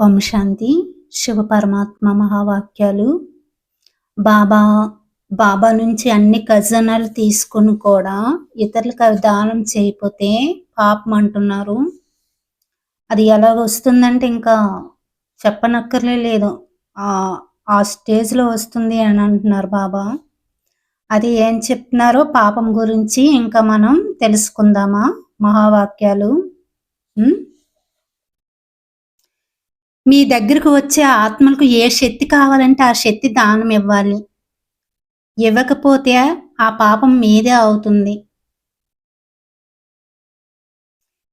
ఓం శాంతి. శివ పరమాత్మ మహావాక్యాలు. బాబా బాబా నుంచి అన్ని ఖజనాలు తీసుకుని కూడా ఇతరులకు అవి దానం చేయకపోతే పాపం అంటున్నారు. అది ఎలా వస్తుందంటే ఇంకా చెప్పనక్కర్లే లేదు. ఆ స్టేజ్లో వస్తుంది అని అంటున్నారు బాబా. అది ఏం చెప్తున్నారో పాపం గురించి ఇంకా మనం తెలుసుకుందామా? మహావాక్యాలు. మీ దగ్గరకు వచ్చే ఆత్మలకు ఏ శక్తి కావాలంటే ఆ శక్తి దానం ఇవ్వాలి. ఇవ్వకపోతే ఆ పాపం మీదే అవుతుంది.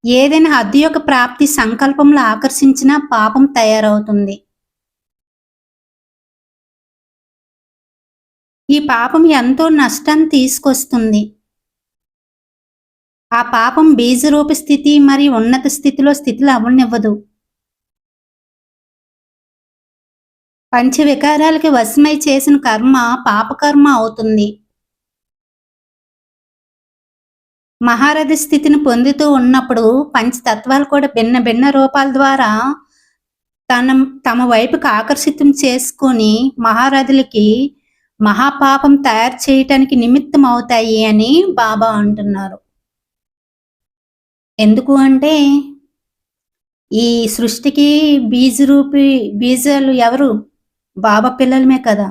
ఏదైనా హద్దు యొక్క ప్రాప్తి సంకల్పంలో ఆకర్షించిన పాపం తయారవుతుంది. ఈ పాపం ఎంతో నష్టాన్ని తీసుకొస్తుంది. ఆ పాపం బీజరూప స్థితి మరియు ఉన్నత స్థితిలో స్థితిలో అవనివ్వదు పంచ వికారాలకి వశమై చేసిన కర్మ పాపకర్మ అవుతుంది. మహారథ స్థితిని పొందుతూ ఉన్నప్పుడు పంచతత్వాలు కూడా భిన్న భిన్న రూపాల ద్వారా తన తమ వైపుకి ఆకర్షితం చేసుకొని మహారథులకి మహాపాపం తయారు చేయటానికి నిమిత్తం అవుతాయి అని బాబా అంటున్నారు. ఎందుకు అంటే ఈ సృష్టికి బీజరూపి బీజాలు ఎవరు? బాబా పిల్లలమే కదా.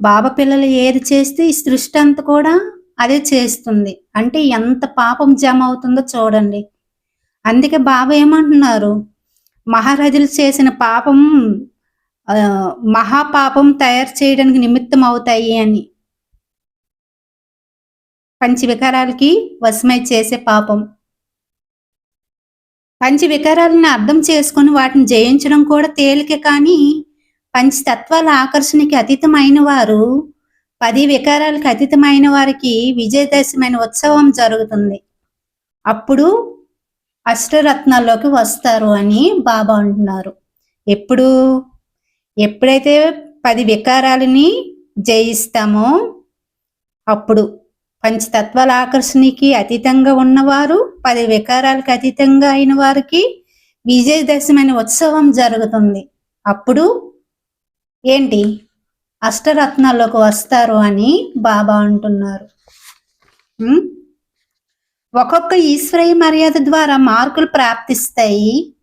బాబా పిల్లలు ఏది చేస్తే ఈ సృష్టి అంతా కూడా అదే చేస్తుంది. అంటే ఎంత పాపం జమ అవుతుందో చూడండి. అందుకే బాబా ఏమంటున్నారు? మహారాజులు చేసిన పాపం మహాపాపం తయారు చేయడానికి నిమిత్తం అవుతాయి అని. పంచ వికారాలకి వశమై చేసే పాపం. పంచ వికారాలను అర్థం చేసుకొని వాటిని జయించడం కూడా తేలిక కానీ పంచతత్వాల ఆకర్షణకి అతీతమైన వారు పది వికారాలకు అతీతమైన వారికి విజయదశమైన ఉత్సవం జరుగుతుంది. అప్పుడు అష్టరత్నాల్లోకి వస్తారు అని బాబా అంటున్నారు. ఎప్పుడు? ఎప్పుడైతే పది వికారాలని జయిస్తామో అప్పుడు. పంచతత్వాల ఆకర్షణకి అతీతంగా ఉన్నవారు పది వికారాలకు అతీతంగా అయిన వారికి విజయదశమైన ఉత్సవం జరుగుతుంది. అప్పుడు ఏంటి? అష్టరత్నాల్లోకి వస్తారు అని బాబా అంటున్నారు. ఒక్కొక్క ఈశ్వరీయ మర్యాద ద్వారా మార్కులు ప్రాప్తిస్తాయి.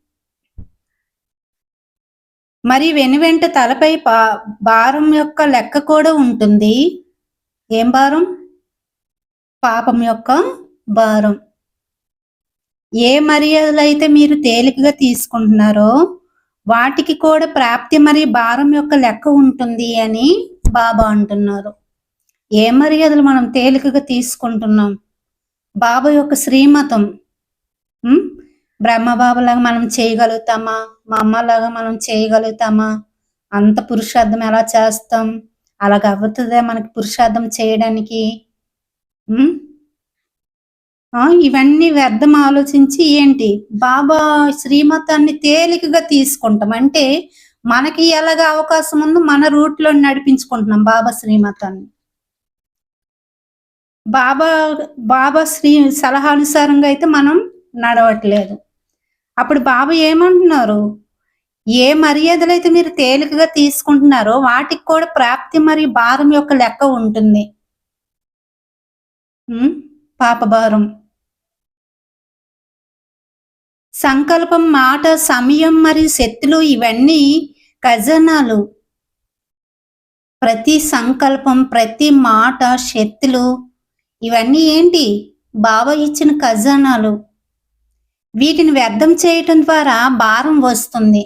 మరి వెనువెంట తలపై పా- భారం యొక్క లెక్క కూడా ఉంటుంది. ఏం భారం? పాపం యొక్క భారం. ఏ మర్యాదలు అయితే మీరు తేలికగా తీసుకుంటున్నారో వాటికి కూడా ప్రాప్తి మరియు భారం యొక్క లెక్క ఉంటుంది అని బాబా అంటున్నారు. ఏ మర్యాదలు మనం తేలికగా తీసుకుంటున్నాం? బాబా యొక్క శ్రీమతం బ్రహ్మబాబులాగా మనం చేయగలుగుతామా? మా అమ్మలాగా మనం చేయగలుగుతామా? అంత పురుషార్థం ఎలా చేస్తాం? అలాగ అవుతుందే మనకి పురుషార్థం చేయడానికి? ఇవన్నీ వ్యర్థం ఆలోచించి ఏంటి? బాబా శ్రీమతాన్ని తేలికగా తీసుకుంటాం. అంటే మనకి ఎలాగ అవకాశం ఉందో మన రూట్లో నడిపించుకుంటున్నాం బాబా శ్రీమతాన్ని. బాబా బాబా శ్రీ సలహానుసారంగా అయితే మనం నడవట్లేదు. అప్పుడు బాబా ఏమంటున్నారు? ఏ మర్యాదలు అయితే మీరు తేలికగా తీసుకుంటున్నారో వాటికి కూడా ప్రాప్తి మరియు భారం యొక్క లెక్క ఉంటుంది. ఉం? సంకల్పం మాట సమయం మరియు శక్తులు ఇవన్నీ ఖజానాలు. ప్రతి సంకల్పం ప్రతి మాట శక్తులు ఇవన్నీ ఏంటి? బాబా ఇచ్చిన ఖజానాలు. వీటిని వ్యర్థం చేయటం ద్వారా భారం వస్తుంది.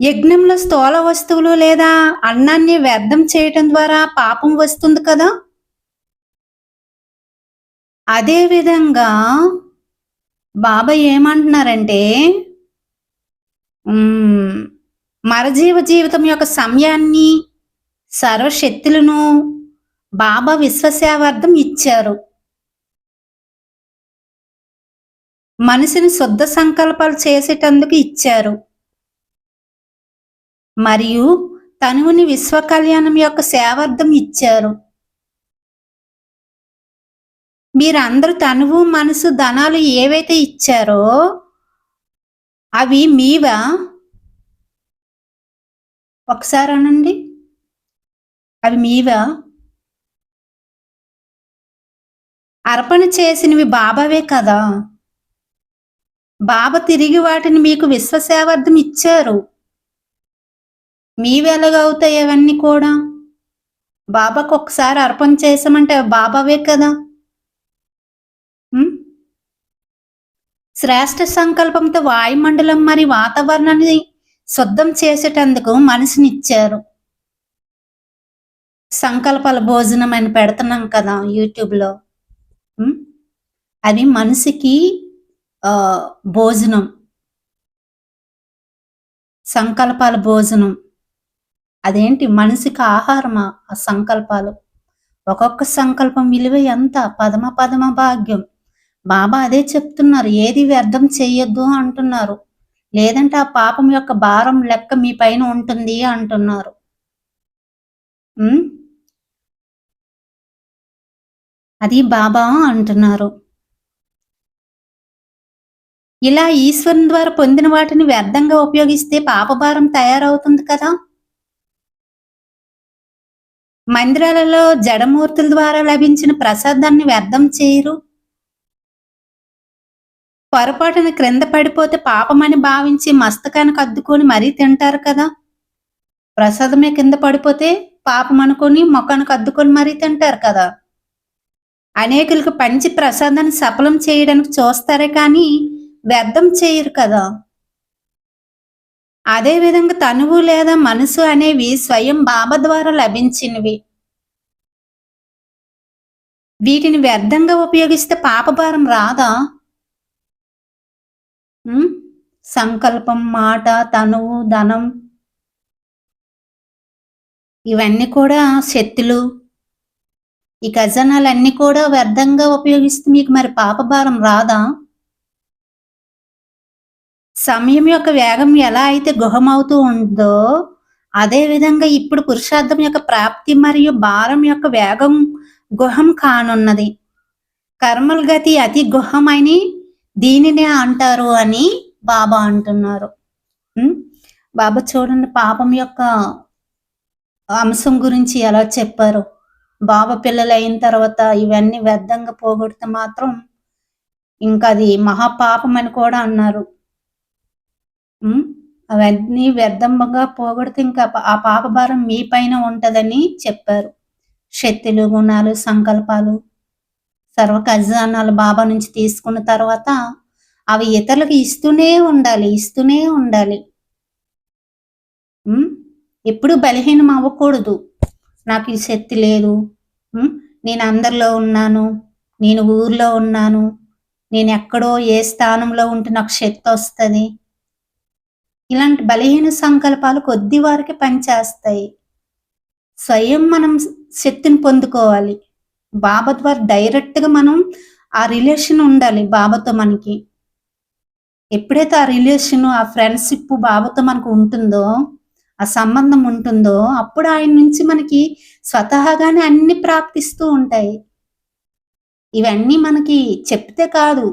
యజ్ఞంలో స్థూల వస్తువులు లేదా అన్నాన్ని వ్యర్థం చేయటం ద్వారా పాపం వస్తుంది కదా? అదే విధంగా బాబా ఏమంటున్నారంటే మరజీవ జీవితం యొక్క సమయాన్ని సర్వశక్తులను బాబా విశ్వసేవార్థం ఇచ్చారు. మనిషిని శుద్ధ సంకల్పాలు చేసేటందుకు ఇచ్చారు. మరియు తనువుని విశ్వ కళ్యాణం యొక్క సేవార్థం ఇచ్చారు. మీరందరూ తనువు మనసు ధనాలు ఏవైతే ఇచ్చారో అవి మీవా? ఒకసారి అనండి. అవి మీవా? అర్పణ చేసినవి బాబావే కదా. బాబా తిరిగి వాటిని మీకు విశ్వసేవార్థం ఇచ్చారు. మీవెలాగవుతాయి అవన్నీ కూడా? బాబాకు ఒకసారి అర్పణ చేసామంటే బాబావే కదా. శ్రేష్ట సంకల్పంతో వాయుమండలం మరి వాతావరణాన్ని శుద్ధం చేసేటందుకు మనసునిచ్చారు. సంకల్పాల భోజనం అని పెడుతున్నాం కదా యూట్యూబ్లో. అది మనసుకి ఆ, భోజనం. సంకల్పాల భోజనం. అదేంటి? మనసుకి ఆహారమా ఆ సంకల్పాలు? ఒక్కొక్క సంకల్పం విలువ ఎంత? పదమ పదమ భాగ్యం. బాబా అదే చెప్తున్నారు ఏది వ్యర్థం చెయ్యొద్దు అంటున్నారు. లేదంటే ఆ పాపం యొక్క భారం లెక్క మీ పైన ఉంటుంది అంటున్నారు. అది బాబా అంటున్నారు. ఇలా ఈశ్వరుని ద్వారా పొందిన వాటిని వ్యర్థంగా ఉపయోగిస్తే పాపభారం తయారవుతుంది కదా? మందిరాలలో జడమూర్తుల ద్వారా లభించిన ప్రసాదాన్ని వ్యర్థం చేయరు? పొరపాటున క్రింద పడిపోతే పాపమని భావించి మస్తకానికి అద్దుకొని మరీ తింటారు కదా. ప్రసాదమే కింద పడిపోతే పాపం అనుకొని మొక్కనికి అద్దుకొని మరీ తింటారు కదా. అనేకులకు పంచి ప్రసాదాన్ని సఫలం చేయడానికి చూస్తారే కానీ వ్యర్థం చేయరు కదా. అదే విధంగా తనువు లేదా మనసు అనేవి స్వయం బాబా ద్వారా లభించినవి. వీటిని వ్యర్థంగా ఉపయోగిస్తే పాపభారం రాదా? సంకల్పం మాట తనువు ధనం. ఇవన్నీ కూడా శక్తులు. ఈ ఖజానాలన్నీ కూడా వ్యర్థంగా ఉపయోగిస్తే మీకు మరి పాపభారం రాదా? సమయం యొక్క వేగం ఎలా అయితే గుహమవుతూ ఉందో అదే విధంగా ఇప్పుడు పురుషార్థం యొక్క ప్రాప్తి మరియు భారం యొక్క వేగం గుహం కానున్నది. కర్మల గతి అతి గుహమని దీనినే అంటారు అని బాబా అంటున్నారు. బాబా చూడండి పాపం యొక్క అంశం గురించి ఎలా చెప్పారు? బాబా పిల్లలు అయిన తర్వాత ఇవన్నీ వ్యర్థంగా పోగొడితే మాత్రం ఇంకా అది మహాపాపం అని కూడా అన్నారు. అవన్నీ వ్యర్థంగా పోగొడితే ఇంకా ఆ పాప భారం మీ పైన ఉంటదని చెప్పారు. శక్తులు గుణాలు సంకల్పాలు సర్వ ఖజానాలు బాబా నుంచి తీసుకున్న తర్వాత అవి ఇతరులకు ఇస్తూనే ఉండాలి ఇస్తూనే ఉండాలి. ఎప్పుడు బలహీనం అవ్వకూడదు. నాకు ఈ శక్తి లేదు. నేను అందరిలో ఉన్నాను. నేను ఊర్లో ఉన్నాను. నేను ఎక్కడో ఏ స్థానంలో ఉంటే నాకు శక్తి వస్తుంది. ఇలాంటి బలహీన సంకల్పాలు కొద్ది వారికి పనిచేస్తాయి. స్వయం మనం శక్తిని పొందుకోవాలి. బాబా ద్వారా డైరెక్ట్గా మనం ఆ రిలేషన్ ఉండాలి బాబాతో మనకి. ఎప్పుడైతే ఆ రిలేషన్ ఆ ఫ్రెండ్షిప్ బాబాతో మనకు ఉంటుందో ఆ సంబంధం ఉంటుందో అప్పుడు ఆయన నుంచి మనకి స్వతహాగానే అన్ని ప్రాప్తిస్తూ ఉంటాయి. ఇవన్నీ మనకి చెప్తే కాదు.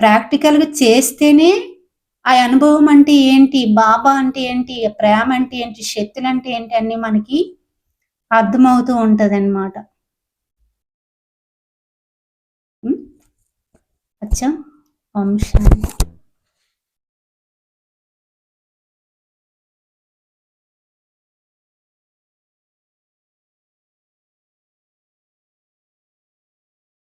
ప్రాక్టికల్గా చేస్తేనే ఆ అనుభవం అంటే ఏంటి బాబా అంటే ఏంటి ప్రేమ అంటే ఏంటి శక్తులు అంటే ఏంటి అన్ని మనకి అర్థమవుతూ ఉంటది అనమాట అచ్చా ఓం శాంతి